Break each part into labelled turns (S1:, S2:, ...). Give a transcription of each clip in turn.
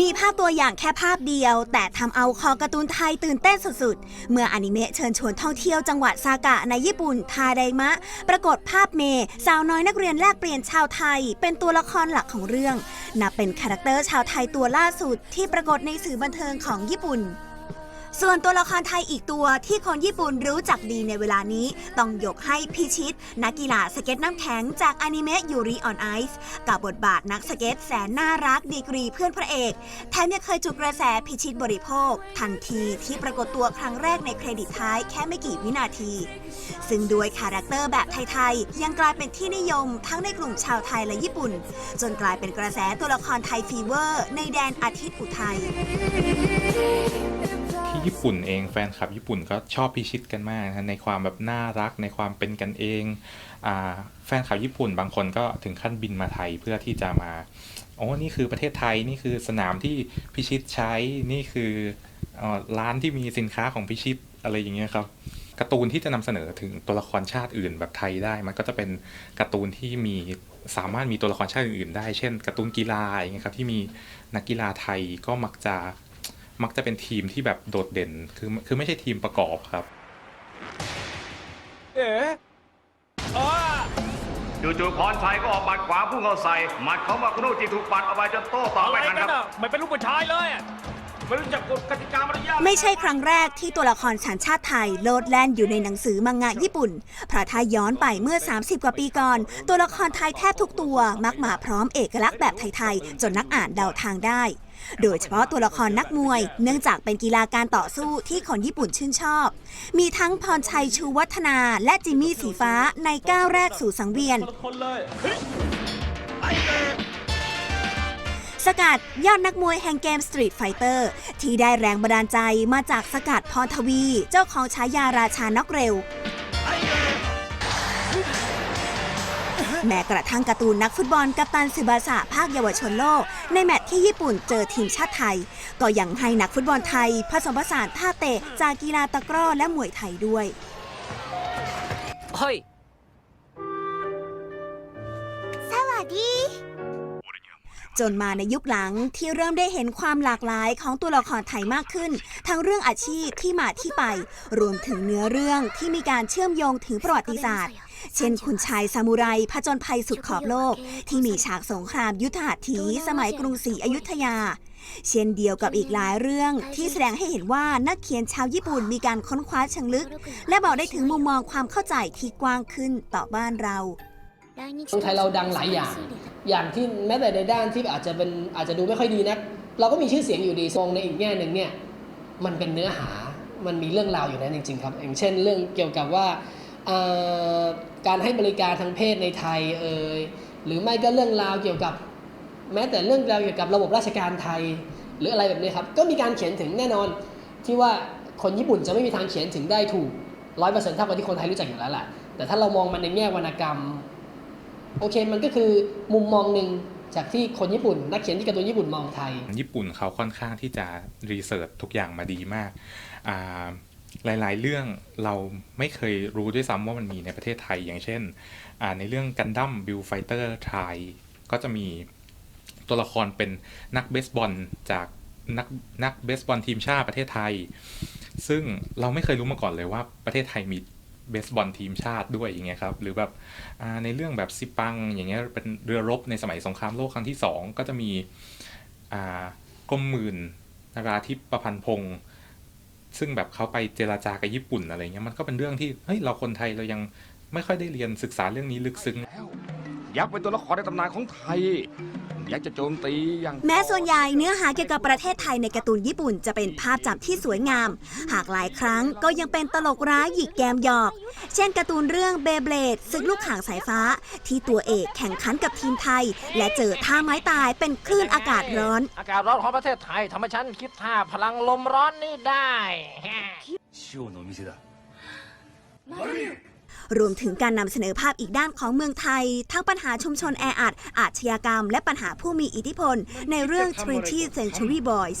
S1: มีภาพตัวอย่างแค่ภาพเดียว แต่ทำเอาคอการ์ตูนไทยตื่นเต้นสุดๆ เมื่ออนิเมะเชิญชวนท่องเที่ยวจังหวัดซากะในญี่ปุ่นทาไดมะ ปรากฏภาพเมย์สาวน้อยนักเรียนแลกเปลี่ยนชาวไทย เป็นตัวละครหลักของเรื่องนับเป็นคาแรคเตอร์ชาวไทยตัวล่าสุดที่ปรากฏในสื่อบันเทิงของญี่ปุ่น ส่วนตัวละครไทยอีกตัวที่คนญี่ปุ่นรู้จักดีในเวลานี้ ต้องยกให้พิชิต นักกีฬาสเก็ตน้ำแข็งจากอนิเมะยูริออนไอซ์กับบทบาทนักสเก็ตแสนน่ารักดีกรีเพื่อนพระเอก แถมยังเคยจุดกระแสพิชิตบริโภค ทันทีที่ปรากฏตัวครั้งแรกในเครดิตท้ายแค่ไม่กี่วินาที ซึ่งด้วยคาแรคเตอร์แบบไทยๆ ยังกลายเป็นที่นิยมทั้งในกลุ่มชาวไทยและญี่ปุ่น จนกลายเป็นกระแสตัวละครไทยฟีเวอร์ ในแดนอาทิตย์อุทัย
S2: ที่ญี่ปุ่นเองแฟนคลับญี่ปุ่นก็ชอบพิชิตกันมากนะในความแบบน่ารักในความเป็นกันเองอแฟนคลับญี่ปุ่นบางคนก็ถึงขั้นบินมาไทยเพื่อที่จะมาโอ้นี่คือประเทศไทยนี่คือสนามที่พิชิตใช้นี่คือเอ่อร้านที่มีสินค้าของพิชิตอะไรอย่างเงี้ยครับการ์ตูนที่จะนำเสนอถึงตัวละครชาติอื่นแบบไทยได้ มันก็จะเป็นการ์ตูนที่มีสามารถมีตัวละครชาติอื่นๆได้ เช่นการ์ตูนกีฬาอย่างเงี้ยครับที่มีนักกีฬาไทยก็มักจะ มักจะเป็นทีมที่แบบโดดเด่น คือคือไม่ใช่ทีมประกอบครับ
S3: เอ๋อ้า
S4: จู่ๆพรชัยก็ออกหมัดขวาพุ่งเข้าใส่หมัดของมาคุโนุจิถูกปัดออกไปจนโต้ตอบ
S3: อะไร
S4: ไม่ทัน
S3: กั
S4: คนรับ
S3: อะไม่เป็นลูกผู้ชายเลยอะ ไม่รู้จักกฎกติกามารยาท
S1: ไม่ใช่ครั้งแรกที่ตัวละครสัญชาติไทยโลดแล่นอยู่ในหนังสือมังงะญี่ปุ่น เพราะถ้าย้อนไปเมื่อ 30 กว่าปีก่อน ตัวละครไทยแทบทุกตัวมักมาพร้อมเอกลักษณ์แบบไทยๆ จนนักอ่านเดาทางได้ โดยเฉพาะตัวละครนักมวย เนื่องจากเป็นกีฬาการต่อสู้ที่คนญี่ปุ่นชื่นชอบ มีทั้งพรชัยชูวัฒนาและจิมมี่สีฟ้าในก้าวแรกสู่สังเวียน สกัดยอดนักมวยแห่งเกม Street Fighter ที่ได้แรงบันดาลใจมาจากสกัดพรทวี เจ้าของฉายาราชานอกเร็ว แม้กระทั่งการ์ตูนนักฟุตบอลกัปตันซึบาสะภาคเยาวชนโลก ในแมตช์ที่ญี่ปุ่นเจอทีมชาติไทย ก็ยังให้นักฟุตบอลไทย ผสมผสานท่าเตะจากกีฬาตะกร้อและมวยไทยด้วย
S3: เฮ้ย
S1: จนมาในยุคหลังที่เริ่มได้เห็นความหลากหลายของตัวละครไทยมากขึ้น ทั้งเรื่องอาชีพที่มาที่ไป รวมถึงเนื้อเรื่องที่มีการเชื่อมโยงถึงประวัติศาสตร์ เช่นคุณชายซามูไรผจญภัยสุดขอบโลก ที่มีฉากสงครามยุทธหัตถี สมัยกรุงศรีอยุธยา เช่นเดียวกับอีกหลายเรื่องที่แสดงให้เห็นว่านักเขียนชาวญี่ปุ่นมีการค้นคว้าเชิงลึก และบอกได้ถึงมุมมองความเข้าใจที่กว้างขึ้นต่อบ้านเรา
S5: เมืองไทยเราดังหลายอย่าง อย่างที่แม้แต่ในด้านที่อาจจะเป็นอาจจะดูไม่ค่อยดีนัก เราก็มีชื่อเสียงอยู่ดีทรงในอีกแง่หนึ่งเนี่ยมันเป็นเนื้อหามันมีเรื่องราวอยู่นั้นจริง ๆ ครับ อย่างเช่นเรื่องเกี่ยวกับว่าการให้บริการทางเพศในไทยเอ่ยหรือไม่ก็เรื่องราวเกี่ยวกับ แม้แต่เรื่องราวเกี่ยวกับระบบราชการไทย หรืออะไรแบบนี้ครับ ก็มีการเขียนถึงแน่นอนที่ว่าคนญี่ปุ่นจะไม่มีทางเขียนถึงได้ถูกร้อยเปอร์เซ็นต์เท่ากับที่คนไทยรู้จักอยู่แล้วแหละแต่ถ้าเรามองมันในแง่วรรณกรรม โอเคมันก็คือมุมมองหนึ่งจากที่คนญี่ปุ่น นักเขียนที่การ์ตูนญี่ปุ่นมองไทย
S2: ญี่ปุ่นเขาค่อนข้างที่จะรีเสิร์ชทุกอย่างมาดีมากาหลาย ๆ เรื่องเราไม่เคยรู้ด้วยซ้ำว่ามันมีในประเทศไทยอย่างเช่น ในเรื่องกันดั้มบิลไฟเตอร์ไทยก็จะมีตัวละครเป็นนักเบสบอลจากนักนักเบสบอลทีมชาติประเทศไทย ซึ่งเราไม่เคยรู้มาก่อนเลยว่าประเทศไทยมี เบสบอลทีมชาติด้วยอย่างเงี้ยครับหรือแบบในเรื่องแบบซิปังอย่างเงี้ยเป็นเรือรบในสมัยสงครามโลกครั้งที่สองก็จะมีกรมหมื่นนาราธิปประพันธ์พงศ์ซึ่งแบบเขาไปเจราจากับญี่ปุ่นอะไรเงี้ยมันก็เป็นเรื่องที่เฮ้ยเราคนไทยเรายังไม่ค่อยได้เรียนศึกษาเรื่องนี้ลึกซึ้ง
S4: ยักษ์เป็นตัวละครในตำนานของไทย ยักษ์จะโจมตีอย่าง
S1: แม้ส่วนใหญ่เนื้อหาเกี่ยวกับประเทศไทยในการ์ตูนญี่ปุ่นจะเป็นภาพจำที่สวยงาม หากหลายครั้งก็ยังเป็นตลกร้ายหยิกแกมหยอก เช่นการ์ตูนเรื่องเบเบลดซึกลูกข่างสายฟ้า ที่ตัวเอกแข่งขันกับทีมไทย และเจอท่าไม้ตายเป็นคลื่นอากาศร้อน
S3: อากาศร้อนของประเทศไทยทำให้ฉันคิดท่าพลังลมร้อนนี่ได้
S1: รวมถึงการนำเสนอภาพอีกด้านของเมืองไทย ทั้งปัญหาชุมชนแออัด อาชญากรรม และปัญหาผู้มีอิทธิพล ในเรื่อง 20th Century Boys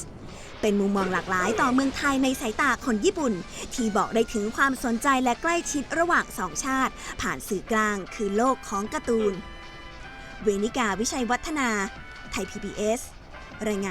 S1: เป็นมุมมองหลากหลายต่อเมืองไทยในสายตาคนญี่ปุ่น ที่บอกได้ถึงความสนใจและใกล้ชิดระหว่างสองชาติ ผ่านสื่อกลางคือโลกของการ์ตูน เวนิกาวิชัยวัฒนา ไทย PBS รายงาน